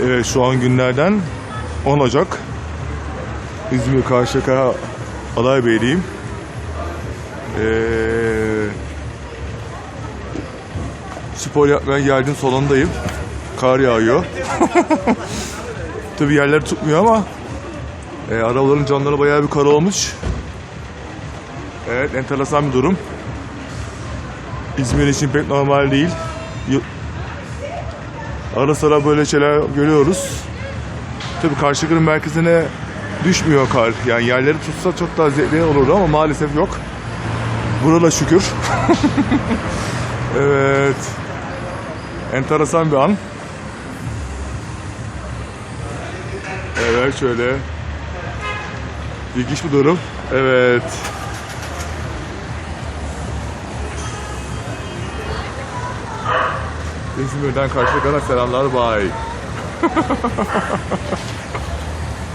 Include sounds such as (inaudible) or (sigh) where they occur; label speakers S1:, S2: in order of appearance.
S1: Evet şu an günlerden 10 Ocak. İzmir Karşıyaka Alaybeyliyim. Ee, spor yapmaya geldim salondayım. Kar yağıyor. (laughs) Tabii yerler tutmuyor ama e, arabaların camları bayağı bir kar olmuş. Evet enteresan bir durum. İzmir için pek normal değil. Ara sıra böyle şeyler görüyoruz. Tabii Karşıyaka'nın merkezine düşmüyor kar. Yani yerleri tutsa çok daha zevkli olurdu ama maalesef yok. Burada şükür. (laughs) evet. Enteresan bir an. Evet şöyle. İlginç bir durum. Evet. İzmir'den Karşıyaka'na selamlar. Bye. (laughs)